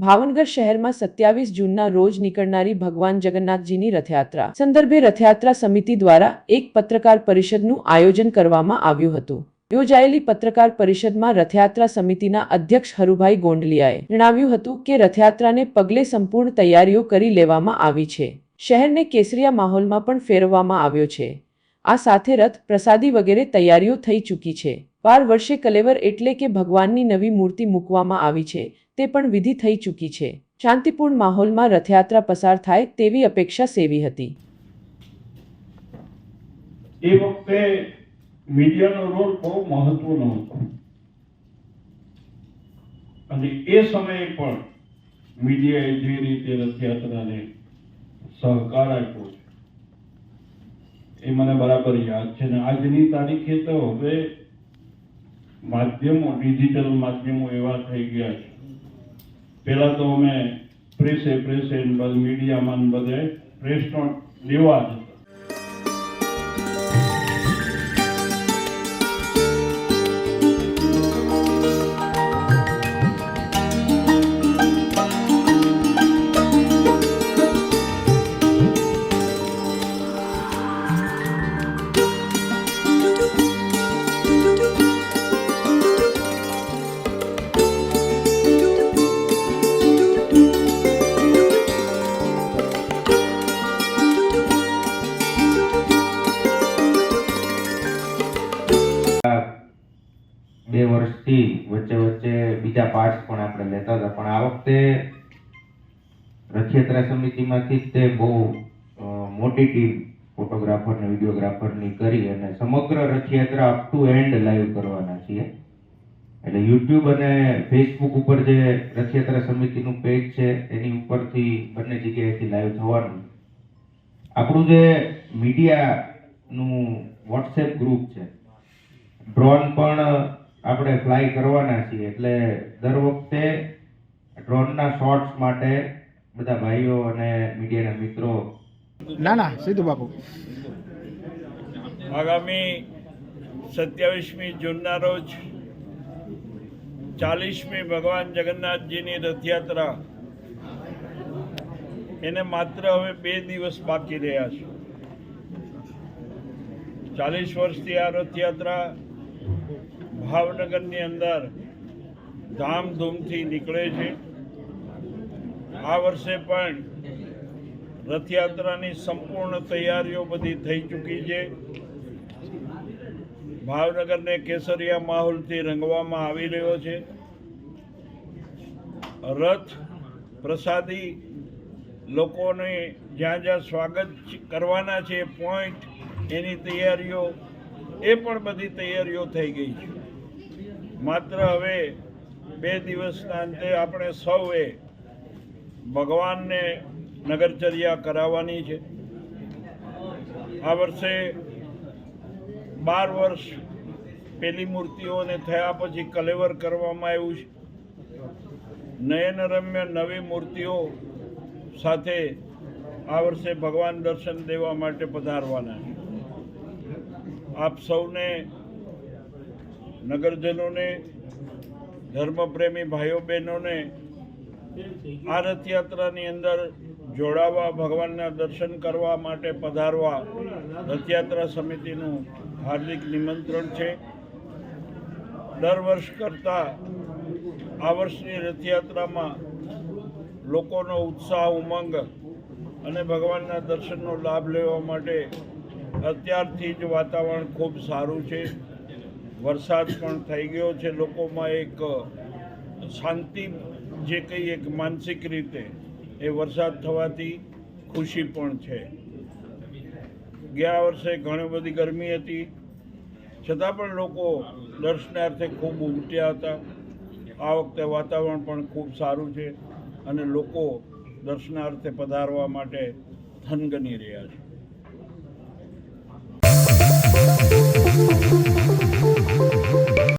ભાવનગર શહેરમાં સત્યાવીસ જૂનના રોજ નીકળનારી ભગવાન જગન્નાથજીની રથયાત્રા. સંદર્ભે રથયાત્રા સમિતિ દ્વારા એક પત્રકાર પરિષદનું આયોજન કરવામાં આવ્યું હતું. યોજાયેલી પત્રકાર પરિષદમાં રથયાત્રા સમિતિના અધ્યક્ષ હરુભાઈ ગોંડલિયાએ જણાવ્યું હતું કે રથયાત્રાને પગલે સંપૂર્ણ તૈયારીઓ કરી લેવામાં આવી છે. શહેરને કેસરિયા માહોલમાં પણ ફેરવવામાં આવ્યો છે. આ સાથે રથ પ્રસાદી વગેરે તૈયારીઓ થઈ ચૂકી છે. બાર વર્ષે કલેવર એટલે કે ભગવાનની નવી મૂર્તિ મૂકવામાં આવી છે. તે પણ વિધિ થઈ ચૂકી છે. શાંતિપૂર્ણ માહોલમાં રથયાત્રા પસાર થાય તેવી અપેક્ષા સેવી હતી. એ વખતે મીડિયાનો રોલ બહુ મહત્વનો હતો. અને એ સમયે પણ મીડિયાએ જે રીતે રથયાત્રાને સહકાર આપ્યો છે, એ મને બરાબર યાદ છે. ને આજની તારીખે તો હવે માધ્યમો ડિજિટલ માધ્યમો એવા થઈ ગયા છે પહેલા તો અમે પ્રેસે પ્રેસે બધે મીડિયામાં બધે પ્રેસ નોટ બે વર્ષથી વચ્ચે વચ્ચે બીજા પાર્ટ્સ પણ આપણે લેતા હતા. પણ આ વખતે રથયાત્રા સમિતિમાંથી તે બહુ મોટી ટીમ ફોટોગ્રાફર ને વિડીયોગ્રાફરની કરી અને સમગ્ર Rathyatra up to end live કરવાના છીએ. એટલે યુટ્યુબ અને ફેસબુક ઉપર જે રથયાત્રા સમિતિનું પેજ છે, એની ઉપરથી બંને જગ્યાએથી લાઈવ થવાનું. આપણું જે મીડિયાનું વોટ્સએપ ગ્રુપ છે ડ્રોન પણ આપણે ફ્લાય કરવાના છીએ. એટલે દર વખતે ડ્રોનના શોટ્સ માટે બધા ભાઈઓ અને મીડિયાના મિત્રો ના ના સીધું બાપુ. આગામી સત્યાવીસમી જૂનના રોજ ચાલીસમી ભગવાન જગન્નાથજીની રથયાત્રા. એને માત્ર હવે બે દિવસ બાકી રહ્યા છે. ચાલીસ વર્ષથી આ રથયાત્રા ભાવનગરની અંદર ધામધૂમથી નીકળે છે. આ વર્ષે પણ રથયાત્રાની સંપૂર્ણ તૈયારીઓ બધી થઈ ચૂકી છે. ભાવનગરને કેસરિયા માહોલથી રંગવામાં આવી રહ્યો છે. રથ પ્રસાદી લોકોને જ્યાં જ્યાં સ્વાગત કરવાના છે પોઈન્ટ એની તૈયારીઓ, એ પણ બધી તૈયારીઓ થઈ ગઈ છે. માત્ર હવે બે દિવસના અંતે આપણે સૌએ ભગવાનને નગરચર્યા કરાવવાની છે. આ વર્ષે બાર વર્ષ પેલી મૂર્તિઓને થયા પછી કલેવર કરવામાં આવ્યું છે. નયનરમ્ય નવી મૂર્તિઓ સાથે આ વર્ષે ભગવાન દર્શન દેવા માટે પધારવાના આપ સૌને નગરજનોને, ધર્મપ્રેમી ભાઈઓ બહેનોને આ રથયાત્રાની અંદર જોડાવા, ભગવાનના દર્શન કરવા માટે પધારવા રથયાત્રા સમિતિનું હાર્દિક નિમંત્રણ છે. દર વર્ષ કરતાં આ વર્ષની રથયાત્રામાં લોકોનો ઉત્સાહ, ઉમંગ અને ભગવાનના દર્શનનો લાભ લેવા માટે અત્યારથી જ વાતાવરણ ખૂબ સારું છે. વરસાદ પણ થઈ ગયો છે. લોકોમાં એક શાંતિ જે કંઈ એક માનસિક રીતે એ વરસાદ થવાથી ખુશી પણ છે. ગયા વર્ષે ઘણી બધી ગરમી હતી. છતાં પણ લોકો દર્શનાર્થે ખૂબ ઉમટ્યા હતા. આ વખતે વાતાવરણ પણ ખૂબ સારું છે અને લોકો દર્શનાર્થે પધારવા માટે થનગની રહ્યા છે.